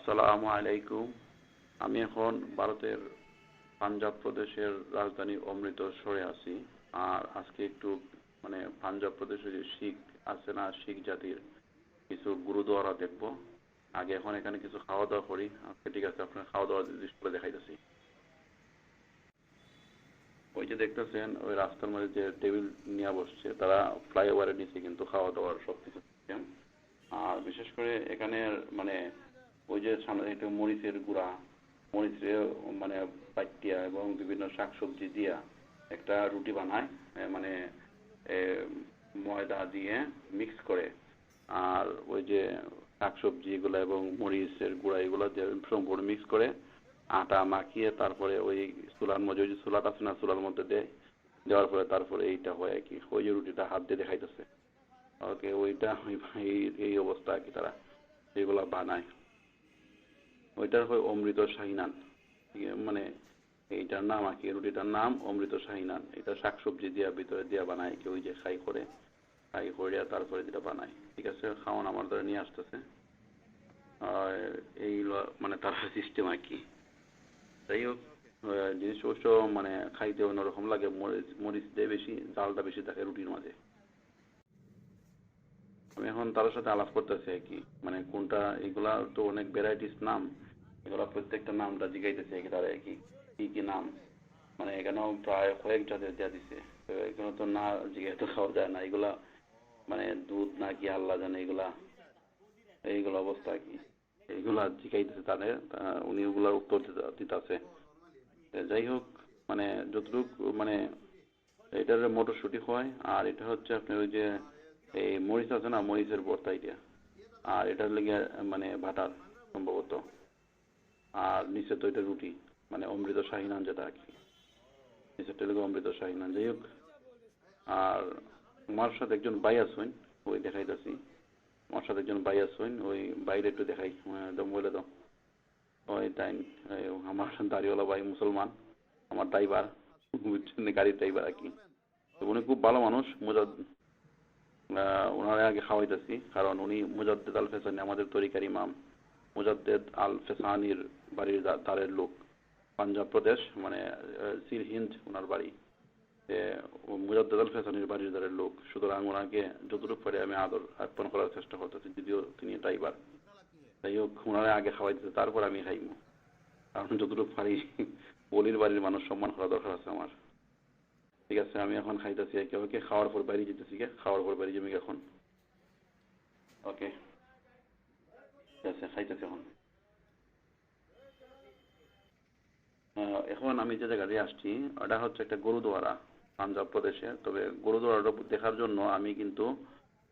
আসসালামু আলাইকুম। আমি এখন ভারতের পাঞ্জাব প্রদেশের রাজধানী অমৃতসরে আছি। আর আজকে একটু মানে পাঞ্জাব প্রদেশে যে শিখ আছে না, শিখ জাতির কিছু গুরুদুয়ারা দেখব। আগে এখন এখানে কিছু খাওয়া দাওয়া করি। আজকে ঠিক আছে, আপনার খাওয়া দাওয়া জিনিস করে দেখাইতেছি। ওই যে দেখতেছেন, ওই রাস্তার মধ্যে যে টেবিল নিয়ে বসছে, তারা ফ্লাইওভারের নিচে কিন্তু খাওয়া দাওয়ার সব কিছু আর বিশেষ করে এখানে মানে ওই যে সামনে একটু মরিচের গুঁড়া, মরিচের মানে পাইটিয়া এবং বিভিন্ন শাকসবজি দিয়া একটা রুটি বানায় মানে ময়দা দিয়ে মিক্স করে। আর ওই যে শাকসবজি এগুলো এবং মরিচের গুঁড়া এগুলো সম্পূর্ণ মিক্স করে আটা মাখিয়ে তারপরে ওই চুলার মধ্যে, ওই যে চুলাটা আছে না, চুলার মধ্যে দেয়। দেওয়ার পরে তারপরে এইটা হয় আর কি, ওই যে রুটিটা হাত দিয়ে দেখাইতেছে। ওকে, ওইটা এই অবস্থা আর কি তারা এগুলা বানায়। ওইটার হয় অমৃত শাহিনান। মানে এইটার নাম আর কি রুটিটার নাম অমৃত শাহিনান। এটা শাকসবজি দিয়া ভিতরে দিয়া বানায়, কেউ যে খাই করে খাই করে তারপরে যেটা বানায়। ঠিক আছে, খাওয়ান আমার ধরে নিয়ে আসতেছে। আর এই মানে তার সিস্টেম আর কি। যাই হোক জিনিস অবশ্য মানে খাইতে অন্যরকম লাগে, মরিচ মরিচ দিয়ে বেশি, জালটা বেশি থাকে রুটির মাঝে। আমি এখন তার সাথে আলাপ করতেছি কি। মানে কোনটা, এগুলা তো অনেক ভ্যারাইটিস নাম। এগুলা প্রত্যেকটা নামটা জিগাইতেছে তারা কি। কি কি নাম? মানে এখানেও প্রায় কয়েক জাতের দেওয়া দিছে। তো এখানে তো না জিজ্ঞাসা খাওয়া যায় না। এগুলা মানে দুধ না কি আল্লাহ জানে এগুলা। এইগুলো অবস্থা কি। এইগুলা জিগাইতেছে তাদের। তা উনি ওগুলার উত্তর দিতে- দিতেছে। তো যাই হোক মানে যতটুকু মানে এটার মটরশুঁটি হয়। আর এটা হচ্ছে আপনার ওই যে এই মরিচ আছে না মরিচের ভর্তা এটা। আর এটার লেগে মানে ভাটার সম্ভবত। আর নিচে তো এটা রুটি মানে অমৃত শাহিনান যেটা আর কি। নিচেরটা লেগে অমৃত শাহিনান যাই হোক আর আমার সাথে একজন ভাই আসুন ওই দেখাইতেছি। আমার সাথে একজন ভাই আসুন ওই বাইরে একটু দেখাই একদম বলে দাও। ওই তাই আমার দাড়িওয়ালা ভাই মুসলমান আমার ড্রাইভার গাড়ির ড্রাইভার আর কি। তো উনি খুব ভালো মানুষ আহ, ওনারে আগে খাওয়াইতেছি। কারণ উনি মুজাদ্দেদ আল ফেসানি আমাদের তরিকার ইমাম। মুজাদ্দেদ আল ফেসানির বাড়ির দ্বারের লোক। পাঞ্জাব প্রদেশ মানে সির হিন্দ ওনার বাড়ি। মুজাদ্দেদ আল ফেসানির বাড়ির দ্বারের লোক। সুতরাং ওনাকে যতটুকু পারে আমি আদর অর্পণ করার চেষ্টা করতেছি, যদিও তিনি ড্রাইভার। যাই হোক ওনারে আগে খাওয়াইতেছে, তারপর আমি খাইমু। কারণ যতটুকু পারি, বলির বাড়ির মানুষ সম্মান করা দরকার আছে আমার। ঠিক আছে আমি এখন খাইতেছি একে ওকে খাওয়ার পর বাইরে যেতেছি গে খাওয়ার পর বাইরে যাবি এখন ওকে ঠিক আছে খাইতেছি এখন এখন আমি যে জায়গাতে আসছি ওটা হচ্ছে একটা গুরুদুয়ারা পাঞ্জাব প্রদেশে তবে গুরুদুয়ারাটা দেখার জন্য আমি কিন্তু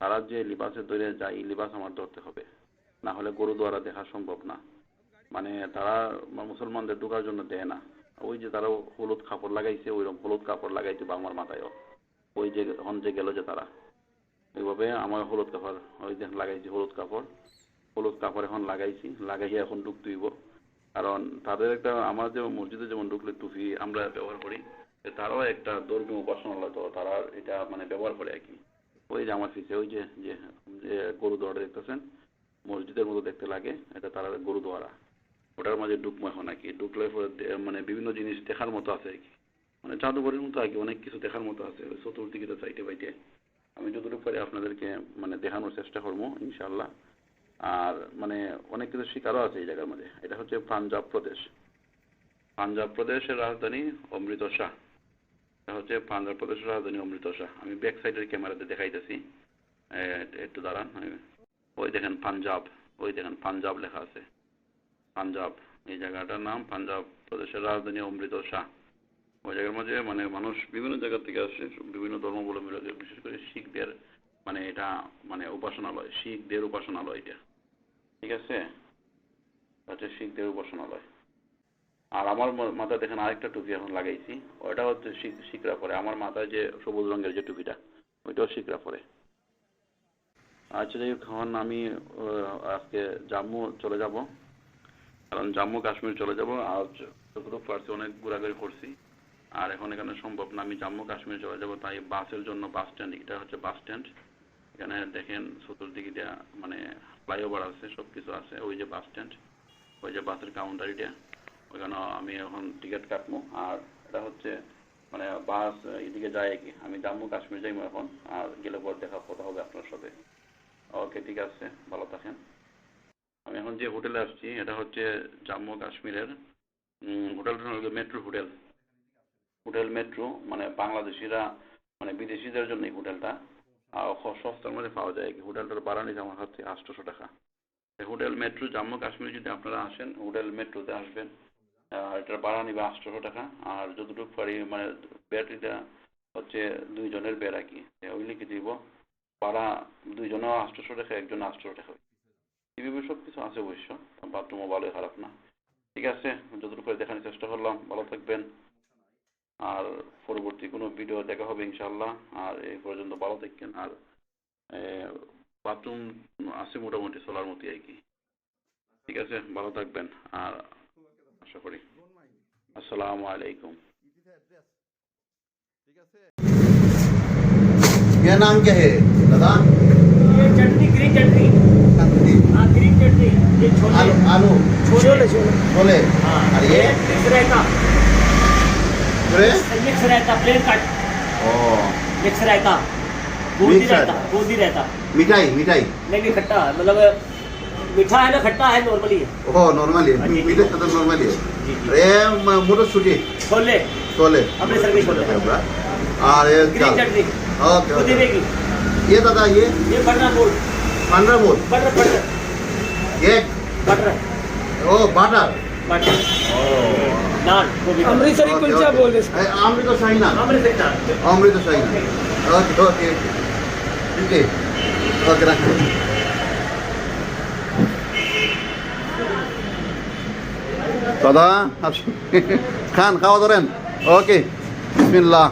তারা যে লিবাসে ধরে যাই এই লিবাস আমার ধরতে হবে না হলে গুরুদুয়ারা দেখা সম্ভব না মানে তারা মুসলমানদের ঢুকার জন্য দেয় না ওই যে তারা হলুদ কাপড় লাগাইছে, ওইরকম হলুদ কাপড় লাগাইছে বা আমার মাথায়ও। ওই যে হন যে গেল যে তারা। ওইভাবে আমার হলুদ কাপড়, ওই যে লাগাইছি হলুদ কাপড়। হলুদ কাপড় এখন লাগাইছি, লাগাইয়া এখন ঢুক তুইব কারণ তাদের একটা, আমার যে মসজিদে যেমন ঢুকলে টুপি আমরা ব্যবহার করি তারাও একটা ধর্মীয় উপাসনালয় তো তারা এটা মানে ব্যবহার করে আর কি। ওই যে আমার পিছিয়ে ওই যে যে যে গরুদুয়ারা দেখতেছেন? মসজিদের মতো দেখতে লাগে, এটা তারা গরুদুয়ারা ওটার মাঝে ঢুকবো এখন আর কি পরে মানে বিভিন্ন জিনিস দেখার মতো আছে আর কি। মানে জাদুঘরের মতো আর কি, অনেক কিছু দেখার মতো আছে। চতুর্দিকে সাইডে বাইটে আমি যতটুকু পারি আপনাদেরকে মানে দেখানোর চেষ্টা করব ইনশাল্লাহ আর মানে অনেক কিছু শিকারও আছে এই জায়গার মধ্যে। এটা হচ্ছে পাঞ্জাব প্রদেশ। পাঞ্জাব প্রদেশের রাজধানী অমৃত শাহ। এটা হচ্ছে পাঞ্জাব প্রদেশের রাজধানী অমৃত শাহ। আমি ব্যাক সাইডের ক্যামেরাতে দেখাইতেছি। একটু দাঁড়ান ওই দেখেন পাঞ্জাব। ওই দেখেন পাঞ্জাব লেখা আছে। পাঞ্জাব। এই জায়গাটার নাম পাঞ্জাব প্রদেশের রাজধানী অমৃত শাহ। ওই জায়গার মধ্যে মানে মানুষ বিভিন্ন জায়গা থেকে আসে, বিভিন্ন ধর্মাবলম্বীরা বিশেষ করে শিখদের মানে এটা মানে উপাসনালয়, শিখদের উপাসনালয় এটা। ঠিক আছে? হচ্ছে শিখদের উপাসনালয়। আর আমার মাথায় দেখেন আরেকটা টুপি এখন লাগাইছি। ওটা হচ্ছে শিখ- শিখরা পরে। আমার মাথায় যে সবুজ রঙের যে টুপিটা, ওইটাও শিখরা পরে। আচ্ছা যাই হোক আমি আজকে জাম্মু চলে যাব। কারণ জাম্মু কাশ্মীর চলে যাব, আর পারছি অনেক ঘোরাঘুরি করছি। আর এখন এখানে সম্ভব না, আমি জম্মু কাশ্মীর চলে যাব, তাই বাসের জন্য বাস স্ট্যান্ড, এটা হচ্ছে বাস স্ট্যান্ড। এখানে দেখেন চতুর্দিকে দিয়া মানে ফ্লাইওভার আছে সব কিছু আছে, ওই যে বাস স্ট্যান্ড, ওই যে বাসের কাউন্টার এটা। ওইখানে আমি এখন টিকিট কাটবো, আর এটা হচ্ছে মানে বাস এদিকে যায় কি, আমি জম্মু কাশ্মীর যাইবো এখন, আর গেলে পর দেখা কথা হবে আপনার সাথে। ওকে, ঠিক আছে, ভালো থাকেন। আমি এখন যে হোটেলে আসছি এটা হচ্ছে জম্মু কাশ্মীরের উম, হোটেলটা হলো মেট্রো হোটেল হোটেল মেট্রো মানে বাংলাদেশিরা মানে বিদেশিদের জন্য এই হোটেলটা আর সস্তার মধ্যে পাওয়া যায় এই হোটেলটার ভাড়া নিতে আমার হচ্ছে আটশোশো টাকা। হোটেল মেট্রো জম্মু কাশ্মীরে যদি আপনারা আসেন হোটেল মেট্রোতে আসবেন এটার ভাড়া নিবে আটশোশো টাকা। আর যতটুকু পারি মানে ব্যাটারিটা হচ্ছে দুইজনের বেড আর কি ওই লিখে দিব ভাড়া দুইজনেও আটশোশো টাকা একজন আটশোশো টাকা। টিভি সব কিছু আছে অবশ্য বাথরুমও ভালোই খারাপ না ঠিক আছে যতটুকু করে দেখানোর চেষ্টা করলাম ভালো থাকবেন আর পরবর্তী কোনো ভিডিও দেখা হবে ইনশাল্লাহ আর এই পর্যন্ত ভালো থাকেন আর বাথরুম আছে মোটামুটি চলার মতোই আর কি ঠিক আছে ভালো থাকবেন আর আশা করি আসসালামু আলাইকুম क्या नाम क्या है दादा ये चटनी ग्रीन चटनी हाँ ग्रीन चटनी छोले छोले हाँ। और ये? मिक्स रायता पूरे मिक्स रायता प्लेन कट ओ। मिक्स रायता बूंदी रायता। बूंदी रायता मिठाई मिठाई। नहीं नहीं खट्टा। मतलब मीठा है ना खट्टा है नॉर्मली है ओहो नॉर्मली हाँ। मीठे तो नॉर्मली है अरे म- मोटर सूटी छोले। छोले। अमृतसर के छोले। और ये ग्रीन चटनी। ओके पुदीने की ये दादा ये? ये बटर बोल पंद्रह बोल बटर बटर एक बटर ओ बटर बटर नान वो भी अमृतसरी ओके, कुलचा ओके। बोल रहे इसको। ए, अमृत शाही ना अमृतसर नान अमृत शाही ना ओके ओके ठीक है ओके रख দাদা খান খাওয়া ধরেন ওকে বিসমিল্লাহ